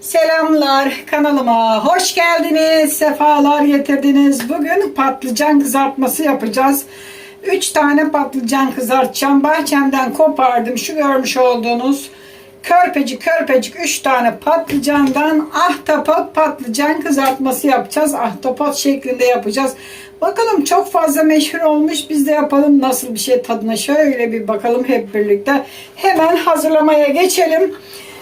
Selamlar kanalıma. Hoş geldiniz. Sefalar getirdiniz. Bugün patlıcan kızartması yapacağız. 3 tane patlıcan kızartacağım. Bahçemden kopardım. Şu görmüş olduğunuz körpecik körpecik 3 tane patlıcandan ahtapot patlıcan kızartması yapacağız. Ahtapot şeklinde yapacağız. Bakalım çok fazla meşhur olmuş. Biz de yapalım. Nasıl bir şey tadına? Şöyle bir bakalım hep birlikte. Hemen hazırlamaya geçelim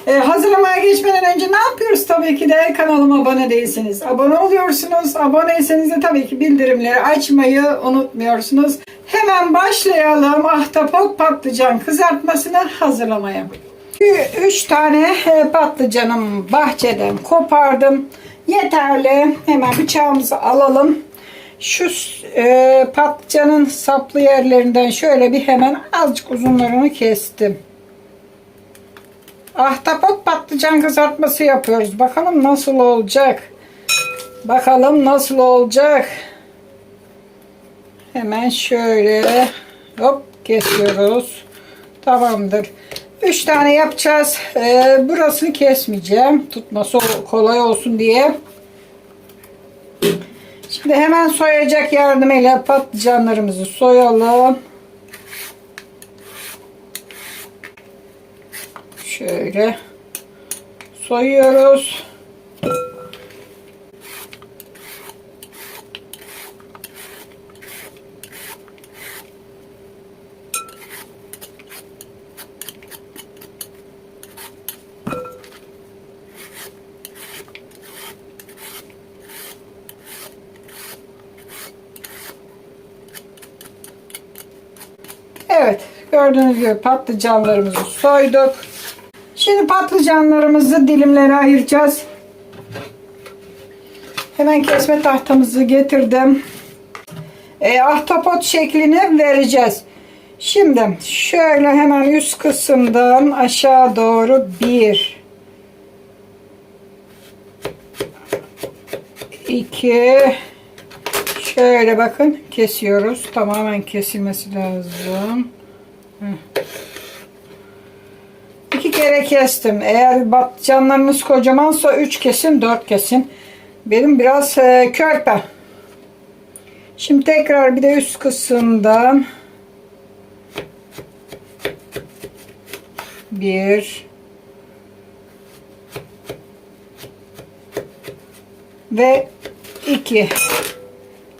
ee, hazırlamaya geçmeden önce ne yapıyoruz? Tabii ki de kanalıma abone değilsiniz. Abone oluyorsunuz. Aboneyseniz de tabii ki bildirimleri açmayı unutmuyorsunuz. Hemen başlayalım ahtapot patlıcan kızartmasını hazırlamaya. 3 tane e, patlıcanım bahçeden kopardım. Yeterli. Hemen bıçağımızı alalım. Şu e, patlıcanın saplı yerlerinden şöyle bir hemen azıcık uzunlarını kestim. Ahtapot patlıcan kızartması yapıyoruz. Bakalım nasıl olacak. Bakalım nasıl olacak. Hemen şöyle hop kesiyoruz. Tamamdır. 3 tane yapacağız. Ee, burasını kesmeyeceğim. Tutması kolay olsun diye. Şimdi hemen soyacak yardımıyla patlıcanlarımızı soyalım. Şöyle soyuyoruz. Evet, gördüğünüz gibi patlıcanlarımızı soyduk. Şimdi patlıcanlarımızı dilimlere ayıracağız. Hemen kesme tahtamızı getirdim. E, ahtapot şeklini vereceğiz. Şimdi şöyle hemen üst kısımdan aşağı doğru bir, iki, şöyle bakın kesiyoruz. Tamamen kesilmesi lazım. Heh. Kere kestim. Eğer patlıcanlarınız kocamansa üç kesin, dört kesin. Benim biraz e, körpe. Şimdi tekrar bir de üst kısımdan bir ve iki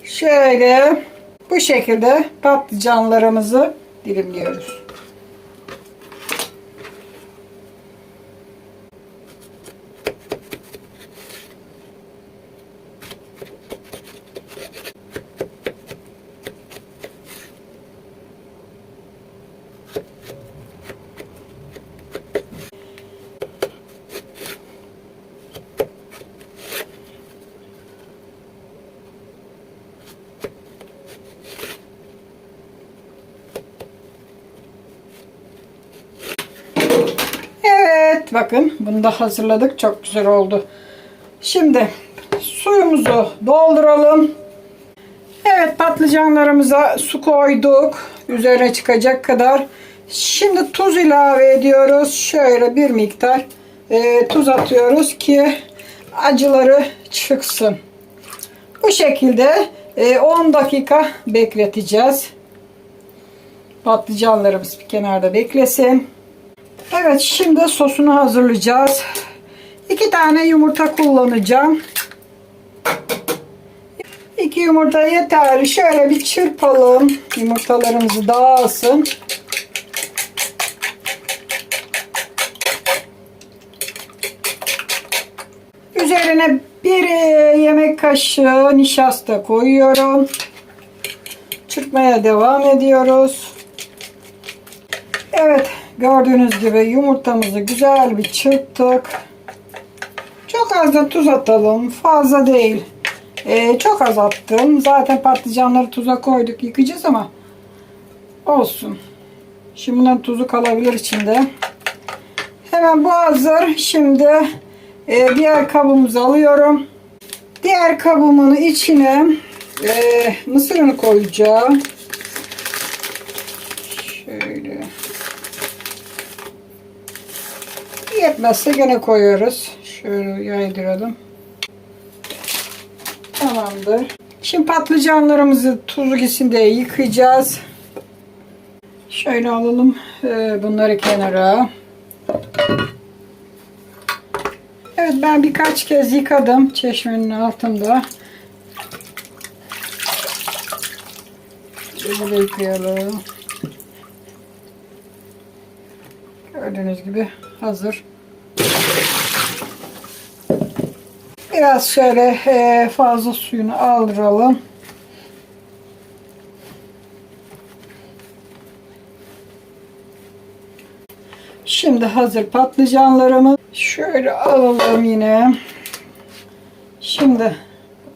şöyle bu şekilde patlıcanlarımızı dilimliyoruz. Bakın bunu da hazırladık. Çok güzel oldu. Şimdi suyumuzu dolduralım. Evet patlıcanlarımıza su koyduk. Üzerine çıkacak kadar. Şimdi tuz ilave ediyoruz. Şöyle bir miktar e, tuz atıyoruz ki acıları çıksın. Bu şekilde e, 10 dakika bekleteceğiz. Patlıcanlarımız bir kenarda beklesin. Evet şimdi sosunu hazırlayacağız. İki tane yumurta kullanacağım. İki yumurta yeterli. Şöyle bir çırpalım. Yumurtalarımızı dağılsın. Üzerine bir yemek kaşığı nişasta koyuyorum. Çırpmaya devam ediyoruz. Evet gördüğünüz gibi yumurtamızı güzel bir çırptık. Çok az da tuz atalım. Fazla değil. Ee, çok az attım. Zaten patlıcanları tuza koyduk. Yıkayacağız ama olsun. Şimdi bunların tuzu kalabilir içinde. Hemen bu hazır. Şimdi e, diğer kabımızı alıyorum. Diğer kabımın içine e, mısırını koyacağım. Şöyle. Yetmezse gene koyuyoruz. Şöyle yaydıralım. Tamamdır. Şimdi patlıcanlarımızı tuzlu gitsin diye yıkayacağız. Şöyle alalım e, bunları kenara. Evet ben birkaç kez yıkadım çeşmenin altında. Böyle yıkayalım. Gördüğünüz gibi hazır. Biraz şöyle e, fazla suyunu aldıralım. Şimdi hazır patlıcanlarımı şöyle alalım yine. Şimdi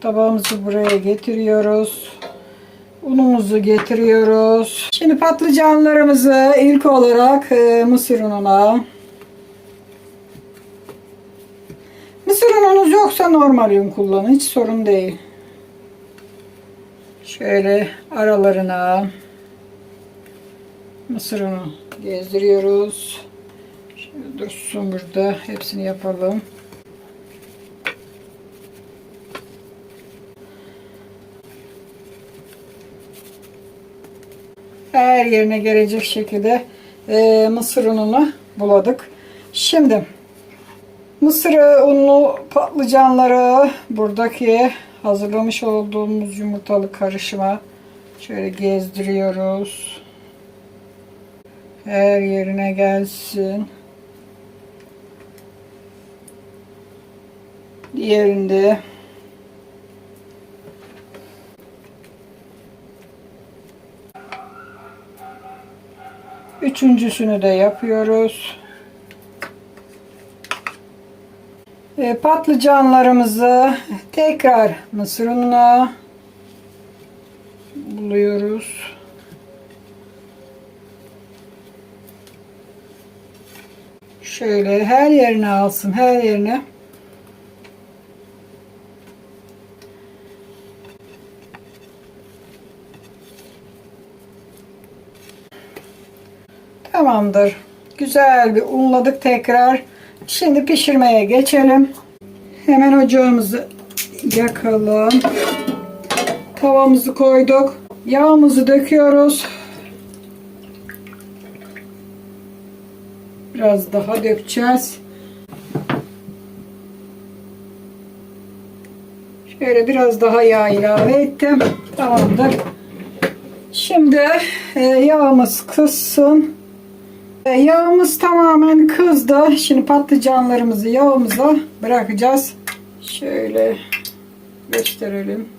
tabağımızı buraya getiriyoruz. Unumuzu getiriyoruz. Şimdi patlıcanlarımızı ilk olarak e, mısır ununa Mısır ununuz yoksa normal un kullanın. Hiç sorun değil. Şöyle aralarına mısır unu gezdiriyoruz. Şöyle dursun burada. Hepsini yapalım. Her yerine gelecek şekilde e, mısır ununu buladık. Şimdi mısır unlu patlıcanları buradaki hazırlamış olduğumuz yumurtalı karışıma şöyle gezdiriyoruz. Her yerine gelsin. Diğerinde Üçüncüsünü de yapıyoruz. E, patlıcanlarımızı tekrar mısır ununa buluyoruz. Şöyle her yerine alsın, her yerine. Tamamdır. Güzel bir unladık tekrar. Şimdi pişirmeye geçelim. Hemen ocağımızı yakalım. Tavamızı koyduk. Yağımızı döküyoruz. Biraz daha dökeceğiz. Şöyle biraz daha yağ ilave ettim. Tamamdır. Şimdi e, yağımız kızsın. Yağımız tamamen kızdı. Şimdi patlıcanlarımızı yağımıza bırakacağız. Şöyle gösterelim.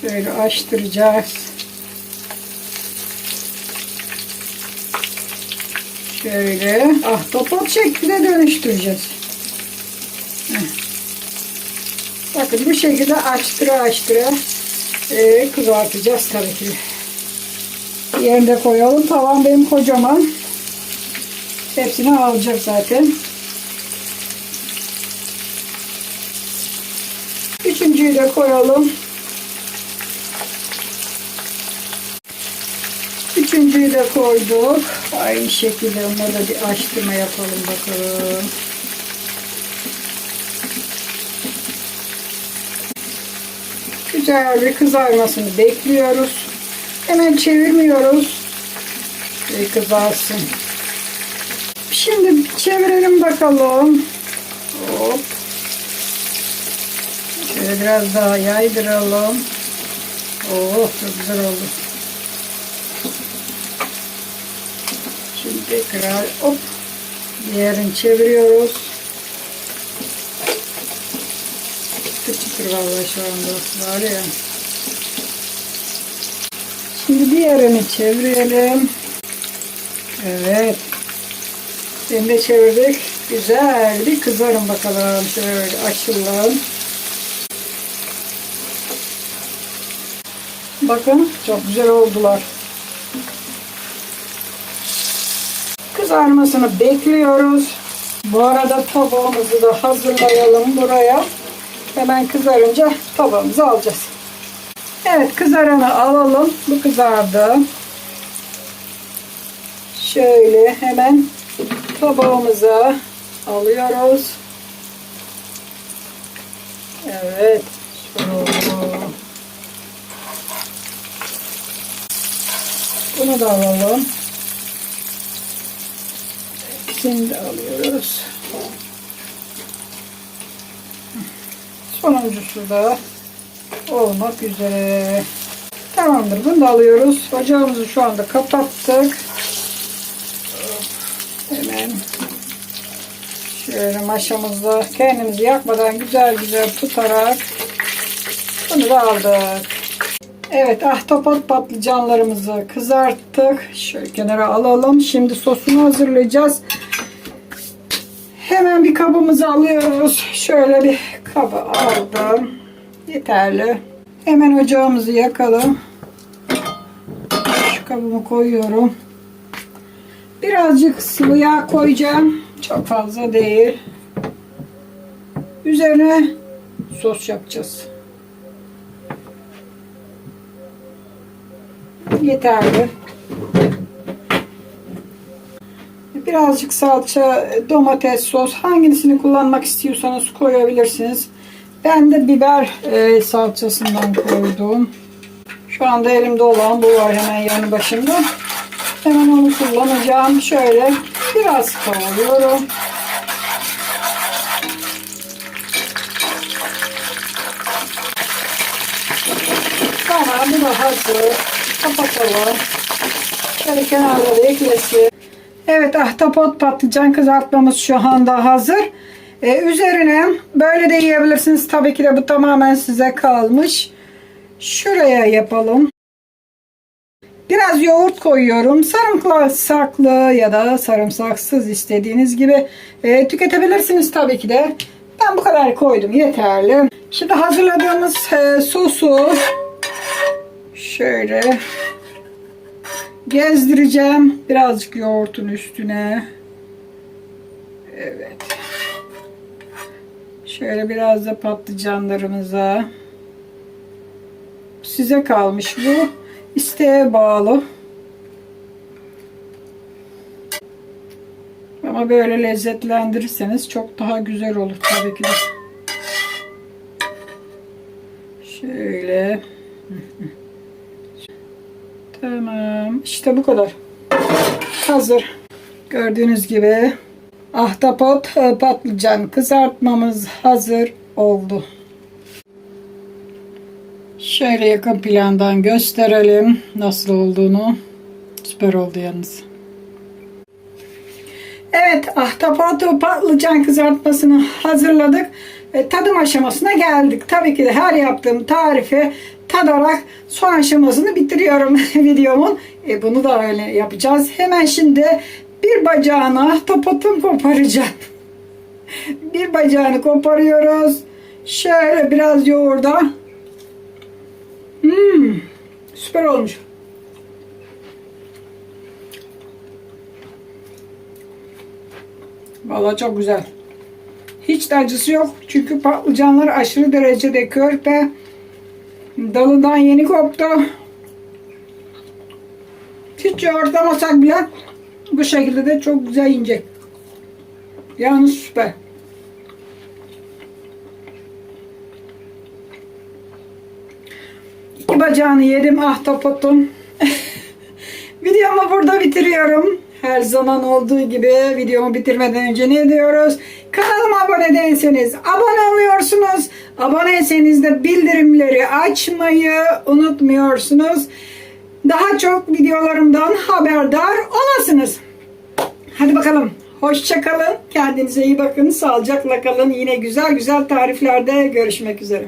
Şöyle açtıracağız. Şöyle ahtapot şekline dönüştüreceğiz. Bakın bu şekilde açtıra açtıra e, kızartacağız tabii ki. Yerine koyalım. Tavan benim kocaman. Hepsini alacak zaten. Üçüncüyü de koyalım. Üçüncüyü de koyduk. Aynı şekilde onları da bir açtırma yapalım bakalım. Güzel bir kızarmasını bekliyoruz. Hemen çevirmiyoruz. Ve kızarsın. Şimdi çevirelim bakalım. Hop. Şöyle biraz daha yaydıralım. Oh çok güzel oldu. Şimdi tekrar hop. Diğerini çeviriyoruz. Çıtır çıtır vallahi şu anda var ya. Şimdi diğerini çevirelim. Evet. Şimdi de çevirdik. Güzel bir kızarın bakalım. Şöyle açalım. Bakın çok güzel oldular. Kızarmasını bekliyoruz. Bu arada tabağımızı da hazırlayalım buraya. Hemen kızarınca tabağımızı alacağız. Evet kızaranı alalım. Bu kızardı. Şöyle hemen tabağımıza alıyoruz. Evet. Bunu da alalım. İkisini de alıyoruz. Sonuncusu da olmak üzere. Tamamdır. Bunu da alıyoruz. Ocağımızı şu anda kapattık. Hemen şöyle maşamızla kendimizi yakmadan güzel güzel tutarak bunu da aldık. Evet ahtapot patlıcanlarımızı kızarttık. Şöyle kenara alalım. Şimdi sosunu hazırlayacağız. Hemen bir kabımızı alıyoruz. Şöyle bir kabı aldım. Yeterli. Hemen ocağımızı yakalım. Şu kabımı koyuyorum. Birazcık sıvı yağ koyacağım. Çok fazla değil. Üzerine sos yapacağız. Yeterli. Birazcık salça, domates sos hangisini kullanmak istiyorsanız koyabilirsiniz. Ben de biber e, salçasından koydum. Şu anda elimde olan bu var hemen yanı başımda. Hemen onu kullanacağım. Şöyle biraz kavuruyorum. Tamam bu da hazır. Kapatalım. Şöyle kenarları eklesin. Evet ahtapot patlıcan kızartmamız şu anda hazır. Ee, üzerine böyle de yiyebilirsiniz. Tabii ki de bu tamamen size kalmış. Şuraya yapalım. Biraz yoğurt koyuyorum. Sarımsaklı ya da sarımsaksız istediğiniz gibi e, tüketebilirsiniz tabii ki de. Ben bu kadar koydum yeterli. Şimdi hazırladığımız e, sosu şöyle gezdireceğim. Birazcık yoğurtun üstüne. Evet. Şöyle biraz da patlıcanlarımıza. Size kalmış bu. İsteğe bağlı. Ama böyle lezzetlendirirseniz çok daha güzel olur tabii ki de. Şöyle. Tamam. İşte bu kadar. Hazır. Gördüğünüz gibi ahtapot e, patlıcan kızartmamız hazır oldu. Şöyle yakın plandan gösterelim nasıl olduğunu. Süper oldu yalnız. Evet, ahtapot patlıcan kızartmasını hazırladık. E, tadım aşamasına geldik. Tabii ki de her yaptığım tarifi tadarak son aşamasını bitiriyorum videomun. E, bunu da öyle yapacağız. Hemen şimdi bir bacağını ahtapotun koparacağım. bir bacağını koparıyoruz. Şöyle biraz yoğurda. Hmm, süper olmuş. Vallahi çok güzel. Hiç de acısı yok. Çünkü patlıcanlar aşırı derecede körpe. Dalından yeni koptu. Hiç yoğurtlamasak bile bu şekilde de çok güzel inecek. Yalnız süper. İki bacağını yedim ahtapotun. Videomu burada bitiriyorum. Her zaman olduğu gibi videomu bitirmeden önce ne diyoruz? Kanalıma abone değilseniz abone oluyorsunuz. Aboneyseniz de bildirimleri açmayı unutmuyorsunuz. Daha çok videolarımdan haberdar olasınız. Hadi bakalım. Hoşçakalın. Kendinize iyi bakın. Sağlıcakla kalın. Yine güzel güzel tariflerde görüşmek üzere.